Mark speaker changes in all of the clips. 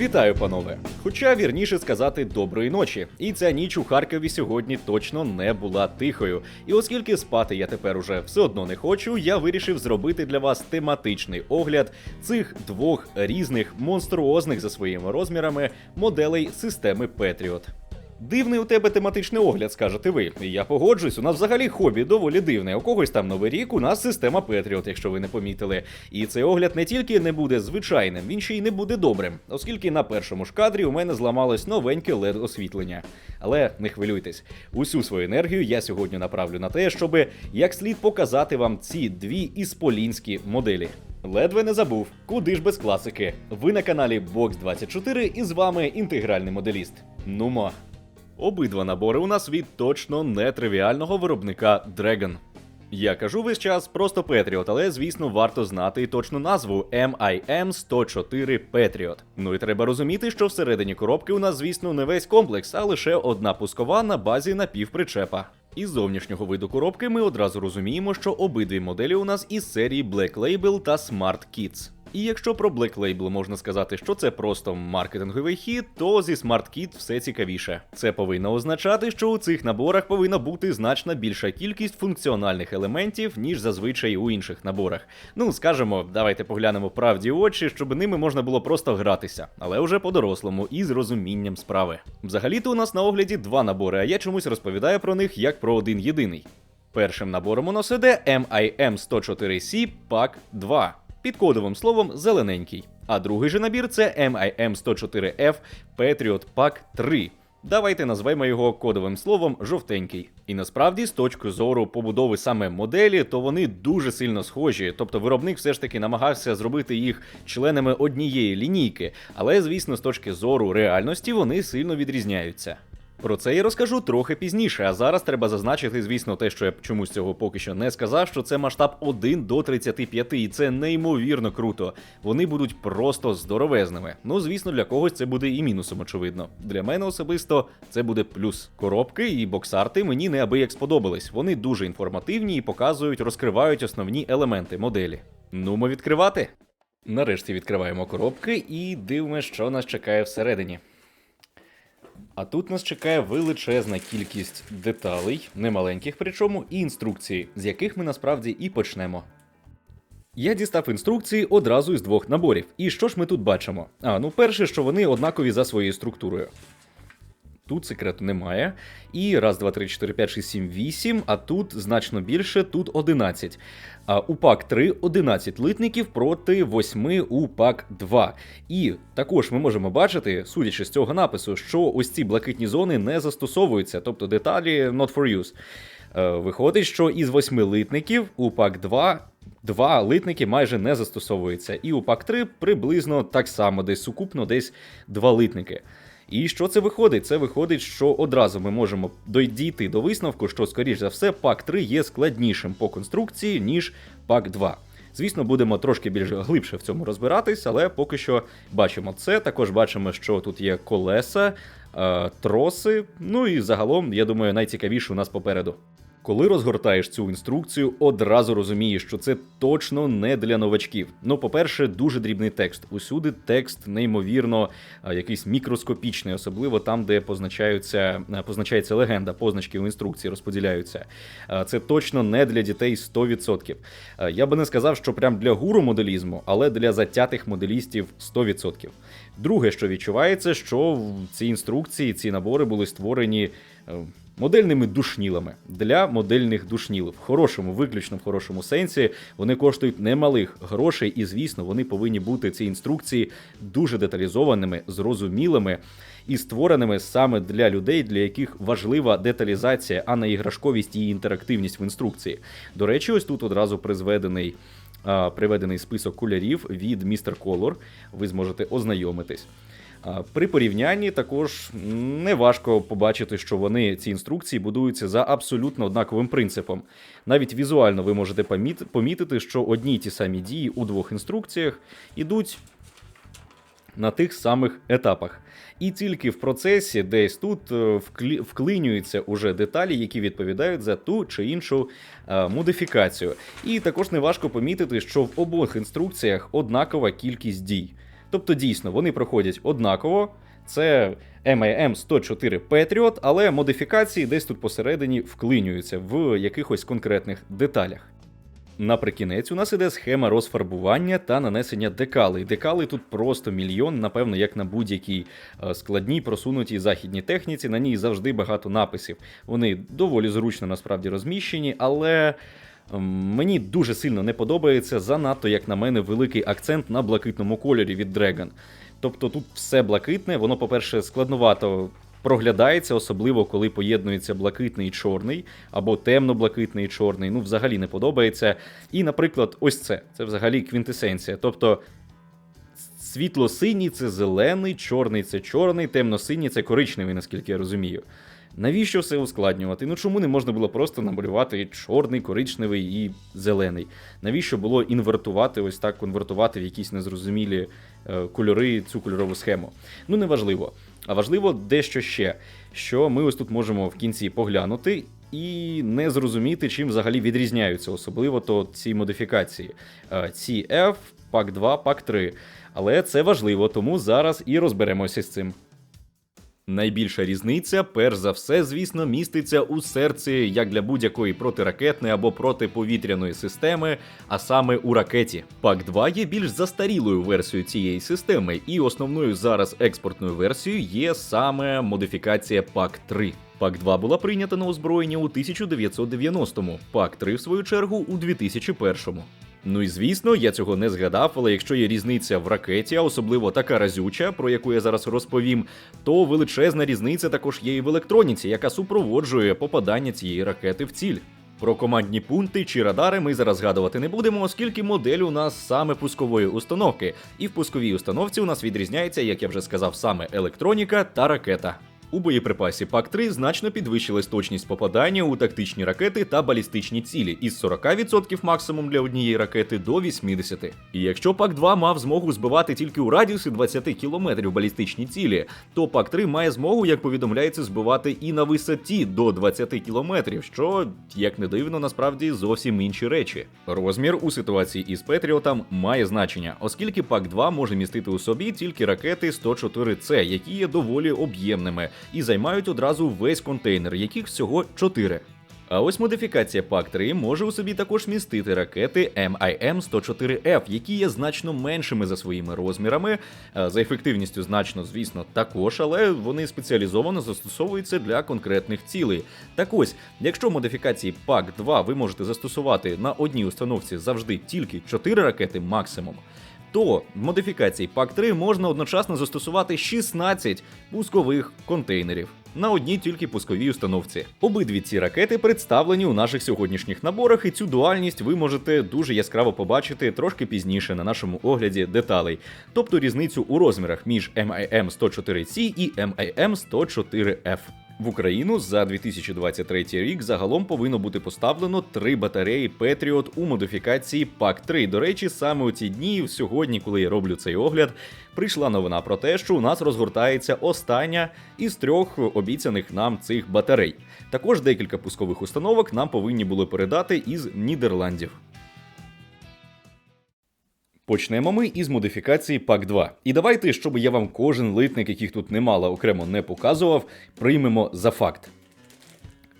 Speaker 1: Вітаю, панове! Хоча вірніше сказати доброї ночі. І ця ніч у Харкові сьогодні точно не була тихою. І оскільки спати я тепер уже все одно не хочу, я вирішив зробити для вас тематичний огляд цих двох різних монструозних за своїми розмірами моделей системи Patriot. Дивний у тебе тематичний огляд, скажете ви. Я погоджуюсь, у нас взагалі хобі доволі дивне. У когось там новий рік, у нас система Patriot, якщо ви не помітили. І цей огляд не тільки не буде звичайним, він ще й не буде добрим, оскільки на першому ж кадрі у мене зламалось новеньке led освітлення. Але не хвилюйтесь, усю свою енергію я сьогодні направлю на те, щоб як слід показати вам ці дві ісполінські моделі. Ледве не забув, куди ж без класики. Ви на каналі Box24 і з вами інтегральний моделіст. Нумо. Обидва набори у нас від точно нетривіального виробника Dragon. Я кажу весь час просто Patriot, але звісно варто знати і точну назву MIM 104 Patriot. Ну і треба розуміти, що всередині коробки у нас, звісно, не весь комплекс, а лише одна пускова на базі напівпричепа. Із зовнішнього виду коробки ми одразу розуміємо, що обидві моделі у нас із серії Black Label та Smart Kids. І якщо про Black Label можна сказати, що це просто маркетинговий хід, то зі Smart Kit все цікавіше. Це повинно означати, що у цих наборах повинна бути значно більша кількість функціональних елементів, ніж зазвичай у інших наборах. Ну, скажемо, давайте поглянемо правді в очі, щоб ними можна було просто гратися, але вже по-дорослому і з розумінням справи. Взагалі-то у нас на огляді два набори, а я чомусь розповідаю про них як про один єдиний. Першим набором у нас іде MIM 104C Pack 2 під кодовим словом зелененький. А другий же набір це MIM 104F Patriot Pack 3. Давайте назвемо його кодовим словом жовтенький. І насправді, з точки зору побудови саме моделі, то вони дуже сильно схожі. Тобто виробник все ж таки намагався зробити їх членами однієї лінійки, але звісно, з точки зору реальності вони сильно відрізняються. Про це я розкажу трохи пізніше, а зараз треба зазначити, звісно, те, що я чомусь цього поки що не сказав, що це масштаб 1 до 35, і це неймовірно круто. Вони будуть просто здоровезними. Ну, звісно, для когось це буде і мінусом, очевидно. Для мене особисто це буде плюс. Коробки і боксарти мені неабияк сподобались. Вони дуже інформативні і показують, розкривають основні елементи моделі. Ну, ми відкривати. Нарешті відкриваємо коробки і дивимося, що нас чекає всередині. А тут нас чекає величезна кількість деталей, немаленьких причому, і інструкцій, з яких ми насправді і почнемо. Я дістав інструкції одразу із двох наборів. І що ж ми тут бачимо? А, ну перше, що вони однакові за своєю структурою. Тут секрету немає. І раз, два, три, чотири, п'ять, шість, сім, вісім, а тут значно більше, тут 11. А у пак 3 11 литників проти 8 у пак 2. І також ми можемо бачити, судячи з цього напису, що ось ці блакитні зони не застосовуються, тобто деталі not for use. Е, Виходить, що із 8 литників у пак 2 Два литники майже не застосовуються, і у пак 3 приблизно так само, десь сукупно, десь два литники. І що це виходить? Це виходить, що одразу ми можемо дійти до висновку, що, скоріш за все, пак 3 є складнішим по конструкції, ніж пак 2. Звісно, будемо трошки більш глибше в цьому розбиратись, але поки що бачимо це. Також бачимо, що тут є колеса, е, троси. Ну і загалом, я думаю, найцікавіше у нас попереду. Коли розгортаєш цю інструкцію, одразу розумієш, що це точно не для новачків. Ну, по-перше, дуже дрібний текст. Усюди текст неймовірно якийсь мікроскопічний, особливо там, де позначаються, позначається легенда, позначки в інструкції розподіляються. Це точно не для дітей 100%. Я би не сказав, що прям для гуру моделізму, але для затятих моделістів 100%. Друге, що відчувається, що в ці інструкції, ці набори були створені. Модельними душнілами для модельних душніл. В хорошому, виключно в хорошому сенсі, вони коштують немалих грошей, і, звісно, вони повинні бути ці інструкції дуже деталізованими, зрозумілими і створеними саме для людей, для яких важлива деталізація, а не іграшковість і інтерактивність в інструкції. До речі, ось тут одразу призведений. Приведений список кольорів від Mr. Color, ви зможете ознайомитись. При порівнянні також не важко побачити, що вони ці інструкції будуються за абсолютно однаковим принципом. Навіть візуально ви можете помітити, що одні й ті самі дії у двох інструкціях ідуть на тих самих етапах. І тільки в процесі десь тут е, вклинюються уже деталі, які відповідають за ту чи іншу е, модифікацію. І також неважко помітити, що в обох інструкціях однакова кількість дій. Тобто, дійсно, вони проходять однаково. Це MAM 104 Patriot, але модифікації десь тут посередині вклинюються в якихось конкретних деталях. Наприкінець у нас іде схема розфарбування та нанесення декалей. Декали тут просто мільйон, напевно, як на будь-якій е, складній просунутій західній техніці. На ній завжди багато написів. Вони доволі зручно насправді розміщені, але. Ем, Мені дуже сильно не подобається занадто, як на мене, великий акцент на блакитному кольорі від Dragon. Тобто тут все блакитне, воно, по-перше, складновато проглядається, особливо коли поєднується блакитний і чорний, або темно-блакитний і чорний. Ну, взагалі не подобається. І, наприклад, ось це. Це взагалі квінтесенція. Тобто. Світло-синій це зелений, чорний це чорний, темно-синій це коричневий, наскільки я розумію. Навіщо все ускладнювати? Ну чому не можна було просто намалювати чорний, коричневий і зелений? Навіщо було інвертувати, ось так конвертувати в якісь незрозумілі е, кольори цю кольорову схему? Ну неважливо. А важливо дещо ще, що ми ось тут можемо в кінці поглянути. І не зрозуміти, чим взагалі відрізняються, особливо то ці модифікації. Е, CF, PAC 2, PAC 3. Але це важливо, тому зараз і розберемося з цим. Найбільша різниця, перш за все, звісно, міститься у серці як для будь-якої протиракетної або протиповітряної системи, а саме у ракеті. пак 2 є більш застарілою версією цієї системи, і основною зараз експортною версією є саме модифікація пак 3 пак 2 була прийнята на озброєння у 1990-му, пак 3 в свою чергу у 2001-му. Ну і звісно, я цього не згадав, але якщо є різниця в ракеті, а особливо така разюча, про яку я зараз розповім, то величезна різниця також є і в електроніці, яка супроводжує попадання цієї ракети в ціль. Про командні пункти чи радари ми зараз згадувати не будемо, оскільки модель у нас саме пускової установки, і в пусковій установці у нас відрізняється, як я вже сказав, саме електроніка та ракета. У боєприпасі ПАК-3 значно підвищилась точність попадання у тактичні ракети та балістичні цілі із 40% максимум для однієї ракети до 80%. І якщо ПАК-2 мав змогу збивати тільки у радіусі 20 км балістичні цілі, то ПАК-3 має змогу, як повідомляється, збивати і на висоті до 20 км, що, як не дивно, насправді зовсім інші речі. Розмір у ситуації із Петріотом має значення, оскільки ПАК-2 може містити у собі тільки ракети 104С, які є доволі об'ємними і займають одразу весь контейнер, яких всього 4. А ось модифікація ПАК-3 може у собі також містити ракети MIM-104F, які є значно меншими за своїми розмірами, за ефективністю значно, звісно, також, але вони спеціалізовано застосовуються для конкретних цілей. Так ось, якщо модифікації ПАК-2 ви можете застосувати на одній установці завжди тільки 4 ракети максимум, то в модифікації ПАК-3 можна одночасно застосувати 16 пускових контейнерів на одній тільки пусковій установці. Обидві ці ракети представлені у наших сьогоднішніх наборах, і цю дуальність ви можете дуже яскраво побачити трошки пізніше на нашому огляді деталей, тобто різницю у розмірах між MIM 104C і MIM 104F. В Україну за 2023 рік загалом повинно бути поставлено три батареї Patriot у модифікації пак 3 До речі, саме у ці дні, сьогодні, коли я роблю цей огляд, прийшла новина про те, що у нас розгортається остання із трьох обіцяних нам цих батарей. Також декілька пускових установок нам повинні були передати із Нідерландів. Почнемо ми із модифікації пак 2 І давайте, щоб я вам кожен литник, яких тут немало, окремо не показував, приймемо за факт.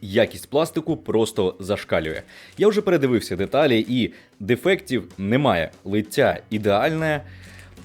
Speaker 1: Якість пластику просто зашкалює. Я вже передивився деталі, і дефектів немає. Лиття ідеальне,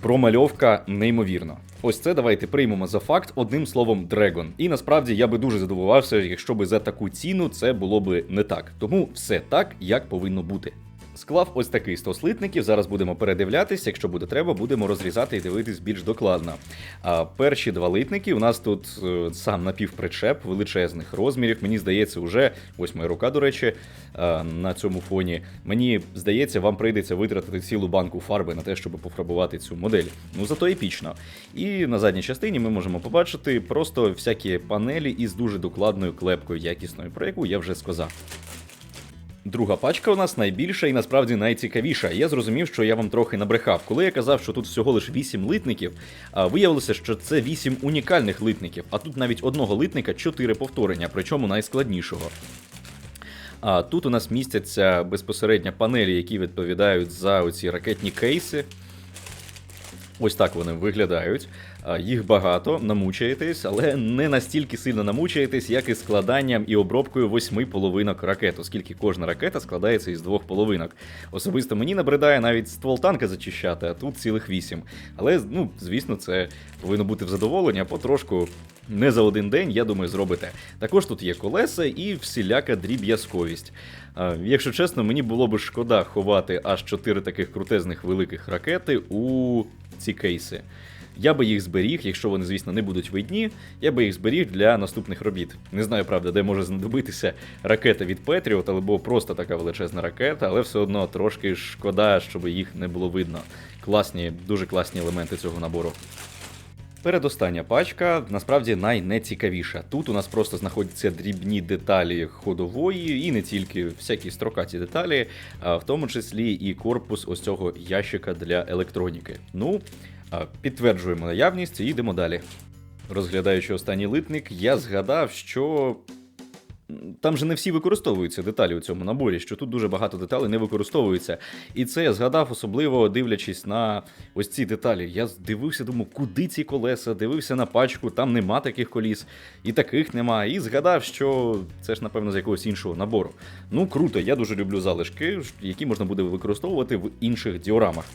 Speaker 1: промальовка неймовірно. Ось це давайте приймемо за факт одним словом Dragon. І насправді я би дуже задивувався, якщо би за таку ціну це було би не так. Тому все так, як повинно бути. Склав ось такий стос литників. Зараз будемо передивлятися. Якщо буде треба, будемо розрізати і дивитись більш докладно. А перші два литники у нас тут е, сам напівпричеп величезних розмірів. Мені здається, уже ось моя рука, до речі, е, на цьому фоні. Мені здається, вам прийдеться витратити цілу банку фарби на те, щоб пофарбувати цю модель. Ну зато епічно. І на задній частині ми можемо побачити просто всякі панелі із дуже докладною клепкою якісною, про яку я вже сказав. Друга пачка у нас найбільша і насправді найцікавіша. Я зрозумів, що я вам трохи набрехав. Коли я казав, що тут всього лише 8 литників, виявилося, що це 8 унікальних литників, а тут навіть одного литника 4 повторення, причому найскладнішого. А тут у нас містяться безпосередньо панелі, які відповідають за оці ракетні кейси. Ось так вони виглядають. Їх багато, намучаєтесь, але не настільки сильно намучаєтесь, як і складанням і обробкою восьми половинок ракет, оскільки кожна ракета складається із двох половинок. Особисто мені набридає навіть ствол танка зачищати, а тут цілих вісім. Але, ну, звісно, це повинно бути в задоволення, потрошку. Не за один день, я думаю, зробите. Також тут є колеса і всіляка дріб'язковість. Якщо чесно, мені було б шкода ховати аж чотири таких крутезних великих ракети у ці кейси. Я би їх зберіг, якщо вони, звісно, не будуть видні, я би їх зберіг для наступних робіт. Не знаю, правда, де може знадобитися ракета від Петріот, або просто така величезна ракета, але все одно трошки шкода, щоб їх не було видно. Класні, дуже класні елементи цього набору. Передостання пачка насправді найнецікавіша. Тут у нас просто знаходяться дрібні деталі ходової, і не тільки всякі строкаті деталі, а в тому числі і корпус ось цього ящика для електроніки. Ну, підтверджуємо наявність і йдемо далі. Розглядаючи останній литник, я згадав, що там же не всі використовуються деталі у цьому наборі, що тут дуже багато деталей не використовується. І це я згадав, особливо дивлячись на ось ці деталі. Я дивився, думав, куди ці колеса, дивився на пачку, там нема таких коліс, і таких нема. І згадав, що це ж, напевно, з якогось іншого набору. Ну, круто, я дуже люблю залишки, які можна буде використовувати в інших діорамах.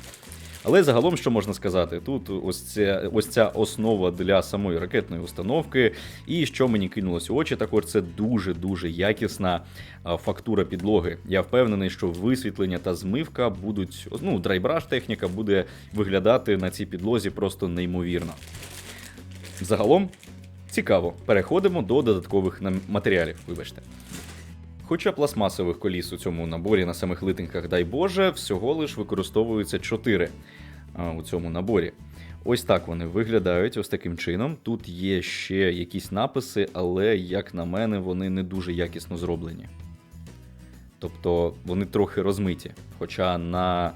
Speaker 1: Але загалом, що можна сказати, тут ось ця, ось ця основа для самої ракетної установки. І що мені кинулося в очі, також це дуже-дуже якісна фактура підлоги. Я впевнений, що висвітлення та змивка будуть, ну, драйбраш техніка буде виглядати на цій підлозі просто неймовірно. Загалом цікаво. Переходимо до додаткових матеріалів. Вибачте. Хоча пластмасових коліс у цьому наборі на самих литинках, дай Боже, всього лиш використовується 4 у цьому наборі. Ось так вони виглядають, ось таким чином. Тут є ще якісь написи, але, як на мене, вони не дуже якісно зроблені. Тобто вони трохи розмиті. Хоча на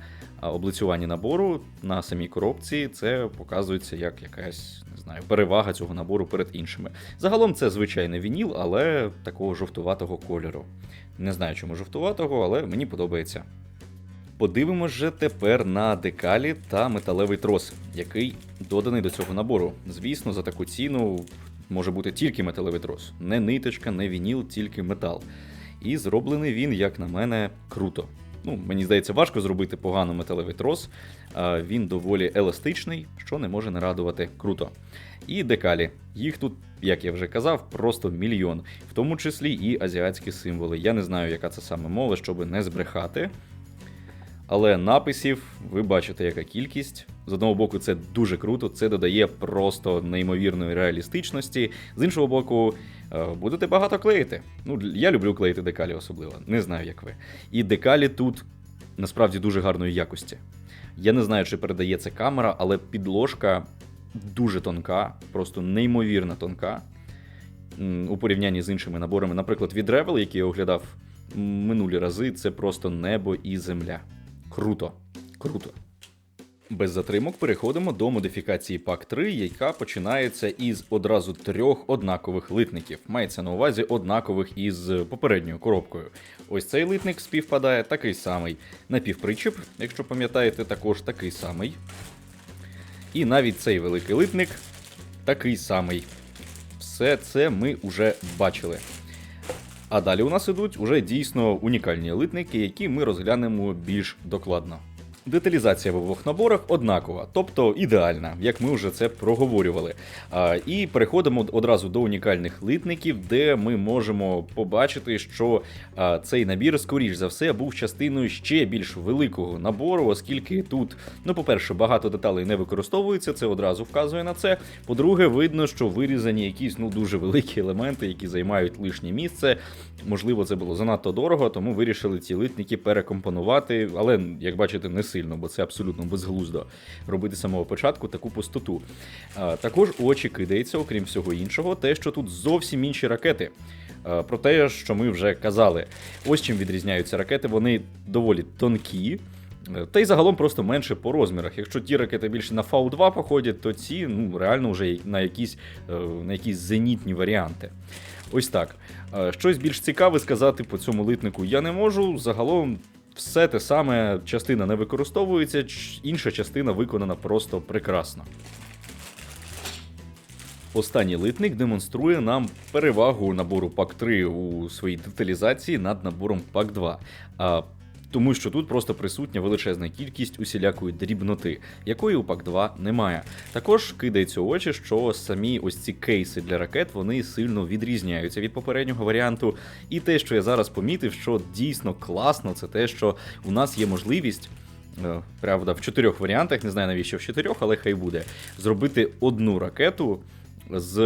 Speaker 1: облицюванні набору на самій коробці це показується як якась не знаю, перевага цього набору перед іншими. Загалом це звичайний вініл, але такого жовтуватого кольору. Не знаю, чому жовтуватого, але мені подобається. Подивимось же тепер на декалі та металевий трос, який доданий до цього набору. Звісно, за таку ціну може бути тільки металевий трос, не ниточка, не вініл, тільки метал. І зроблений він, як на мене, круто. Ну, мені здається, важко зробити погано металевий трос. Він доволі еластичний, що не може не радувати круто. І декалі. Їх тут, як я вже казав, просто мільйон, в тому числі і азіатські символи. Я не знаю, яка це саме мова, щоб не збрехати. Але написів ви бачите, яка кількість. З одного боку, це дуже круто, це додає просто неймовірної реалістичності. З іншого боку, е, будете багато клеїти. Ну, я люблю клеїти декалі особливо, не знаю, як ви. І декалі тут насправді дуже гарної якості. Я не знаю, чи передає це камера, але підложка дуже тонка, просто неймовірно тонка. У порівнянні з іншими наборами, наприклад, від Revel, який я оглядав минулі рази, це просто небо і земля. Круто. Круто. Без затримок переходимо до модифікації пак 3, яка починається із одразу трьох однакових литників. Мається на увазі однакових із попередньою коробкою. Ось цей литник співпадає такий самий. Напівпричіп, якщо пам'ятаєте, також такий самий. І навіть цей великий литник такий самий. Все це ми вже бачили. А далі у нас ідуть уже дійсно унікальні литники, які ми розглянемо більш докладно. Деталізація в обох наборах однакова, тобто ідеальна, як ми вже це проговорювали. І переходимо одразу до унікальних литників, де ми можемо побачити, що цей набір, скоріш за все, був частиною ще більш великого набору, оскільки тут, ну, по-перше, багато деталей не використовується, це одразу вказує на це. По-друге, видно, що вирізані якісь ну дуже великі елементи, які займають лишнє місце. Можливо, це було занадто дорого, тому вирішили ці литники перекомпонувати, але як бачите, не сильно, бо це абсолютно безглуздо робити з самого початку таку пустоту. Також у очі кидається, окрім всього іншого, те, що тут зовсім інші ракети. Про те, що ми вже казали. Ось чим відрізняються ракети, вони доволі тонкі. е, Та й загалом просто менше по розмірах. Якщо ті ракети більше на Фау-2 походять, то ці ну, реально вже на якісь, е, на якісь зенітні варіанти. Ось так. Щось більш цікаве сказати по цьому литнику я не можу. Загалом все те саме, частина не використовується, інша частина виконана просто прекрасно. Останній литник демонструє нам перевагу набору пак 3 у своїй деталізації над набором пак 2. А, тому що тут просто присутня величезна кількість усілякої дрібноти, якої у пак 2 немає. Також кидається у очі, що самі ось ці кейси для ракет вони сильно відрізняються від попереднього варіанту. І те, що я зараз помітив, що дійсно класно, це те, що у нас є можливість. е, Правда, в чотирьох варіантах, не знаю навіщо в чотирьох, але хай буде. Зробити одну ракету з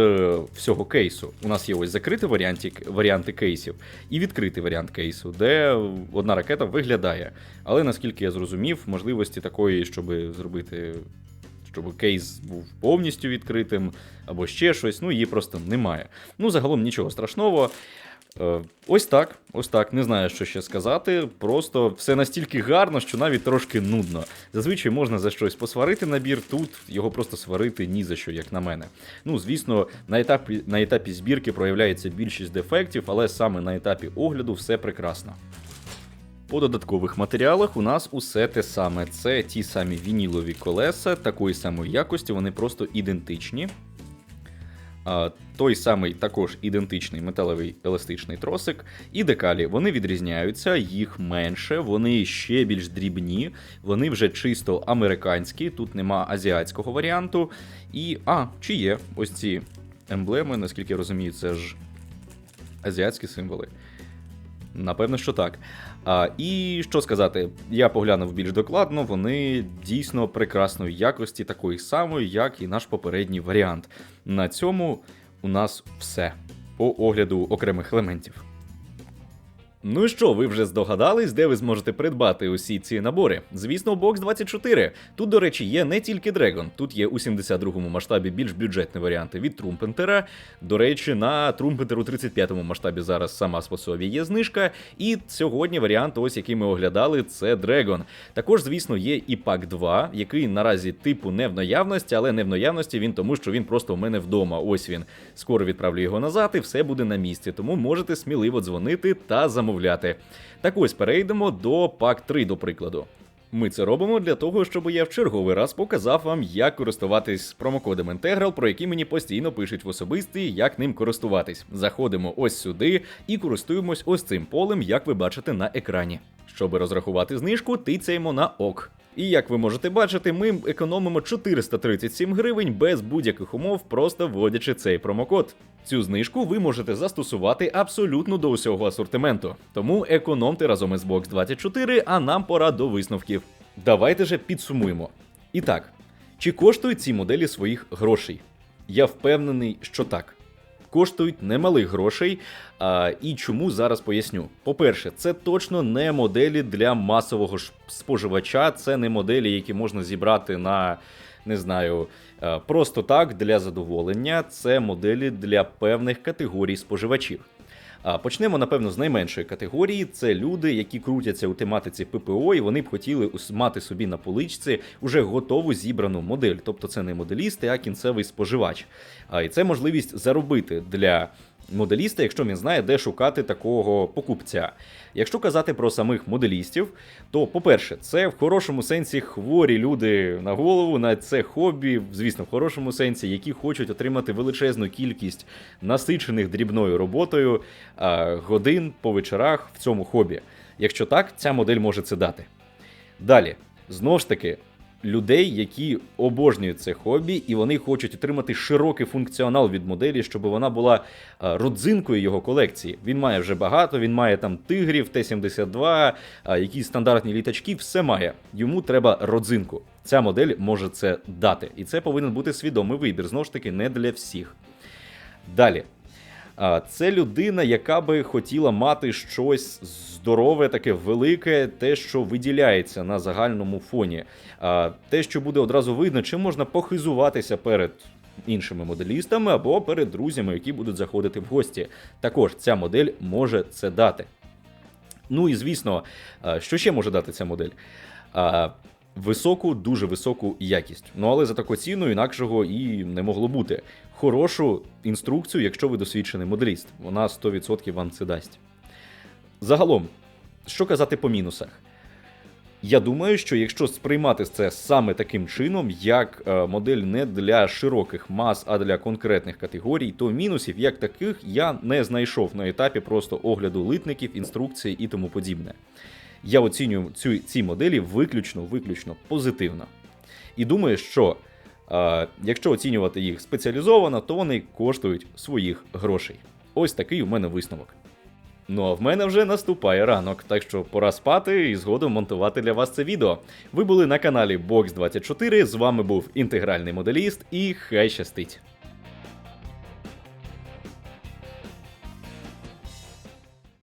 Speaker 1: всього кейсу. У нас є ось закриті варіанти, варіанти кейсів і відкритий варіант кейсу, де одна ракета виглядає. Але наскільки я зрозумів, можливості такої, щоб зробити. Щоб кейс був повністю відкритим, або ще щось, ну її просто немає. Ну, загалом нічого страшного. Е, Ось так, ось так. Не знаю, що ще сказати. Просто все настільки гарно, що навіть трошки нудно. Зазвичай можна за щось посварити набір, тут його просто сварити ні за що, як на мене. Ну, звісно, на етапі, на етапі збірки проявляється більшість дефектів, але саме на етапі огляду все прекрасно. По додаткових матеріалах у нас усе те саме. Це ті самі вінілові колеса, такої самої якості, вони просто ідентичні. Той самий також ідентичний металевий еластичний тросик. І декалі вони відрізняються, їх менше, вони ще більш дрібні, вони вже чисто американські, тут нема азіатського варіанту. І. А, чи є ось ці емблеми, наскільки я розумію, це ж азіатські символи. Напевно, що так. А, і що сказати, я поглянув більш докладно, вони дійсно прекрасної якості, такої самої, як і наш попередній варіант. На цьому у нас все по огляду окремих елементів. Ну і що, ви вже здогадались, де ви зможете придбати усі ці набори? Звісно, Box 24. Тут, до речі, є не тільки Dragon, тут є у 72-му масштабі більш бюджетні варіанти від Трумпентера. До речі, на Трумпентеру 35-му масштабі зараз сама по собі є знижка. І сьогодні варіант, ось який ми оглядали, це Dragon. Також, звісно, є і пак 2, який наразі типу не в наявності, але не в наявності він тому, що він просто у мене вдома. Ось він. Скоро відправлю його назад, і все буде на місці. Тому можете сміливо дзвонити та замовляти. Так ось перейдемо до пак 3, до прикладу. Ми це робимо для того, щоб я в черговий раз показав вам, як користуватись промокодом Integral, про який мені постійно пишуть в особисті, як ним користуватись. Заходимо ось сюди і користуємось ось цим полем, як ви бачите на екрані. Щоб розрахувати знижку, тицяємо на ок. І як ви можете бачити, ми економимо 437 гривень без будь-яких умов, просто вводячи цей промокод. Цю знижку ви можете застосувати абсолютно до усього асортименту. Тому економте разом із Box 24, а нам пора до висновків. Давайте же підсумуємо. І так, чи коштують ці моделі своїх грошей? Я впевнений, що так. Коштують немалих грошей. А, і чому зараз поясню. По-перше, це точно не моделі для масового споживача, це не моделі, які можна зібрати на не знаю, е, просто так для задоволення. Це моделі для певних категорій споживачів. Почнемо, напевно, з найменшої категорії. Це люди, які крутяться у тематиці ППО, і вони б хотіли мати собі на поличці уже готову зібрану модель. Тобто це не моделісти, а кінцевий споживач. І це можливість заробити для моделіста, якщо він знає, де шукати такого покупця. Якщо казати про самих моделістів, то, по-перше, це в хорошому сенсі хворі люди на голову на це хобі, звісно, в хорошому сенсі, які хочуть отримати величезну кількість насичених дрібною роботою годин по вечорах в цьому хобі. Якщо так, ця модель може це дати. Далі, знову ж таки, людей, які обожнюють це хобі, і вони хочуть отримати широкий функціонал від моделі, щоб вона була родзинкою його колекції. Він має вже багато, він має там тигрів, Т-72, якісь стандартні літачки, все має. Йому треба родзинку. Ця модель може це дати. І це повинен бути свідомий вибір. Знову ж таки, не для всіх. Далі. Це людина, яка би хотіла мати щось здорове, таке велике, те, що виділяється на загальному фоні. Те, що буде одразу видно, чим можна похизуватися перед іншими моделістами або перед друзями, які будуть заходити в гості. Також ця модель може це дати. Ну і звісно, що ще може дати ця модель? Високу, дуже високу якість. Ну але за таку ціну інакшого і не могло бути. Хорошу інструкцію, якщо ви досвідчений моделіст. Вона 100% вам це дасть. Загалом, що казати по мінусах? Я думаю, що якщо сприймати це саме таким чином, як е, модель не для широких мас, а для конкретних категорій, то мінусів як таких я не знайшов на етапі просто огляду литників, інструкцій і тому подібне. Я оцінюю цю, ці моделі виключно, виключно позитивно. І думаю, що якщо оцінювати їх спеціалізовано, то вони коштують своїх грошей. Ось такий у мене висновок. Ну а в мене вже наступає ранок, так що пора спати і згодом монтувати для вас це відео. Ви були на каналі Box24, з вами був інтегральний моделіст, і хай щастить!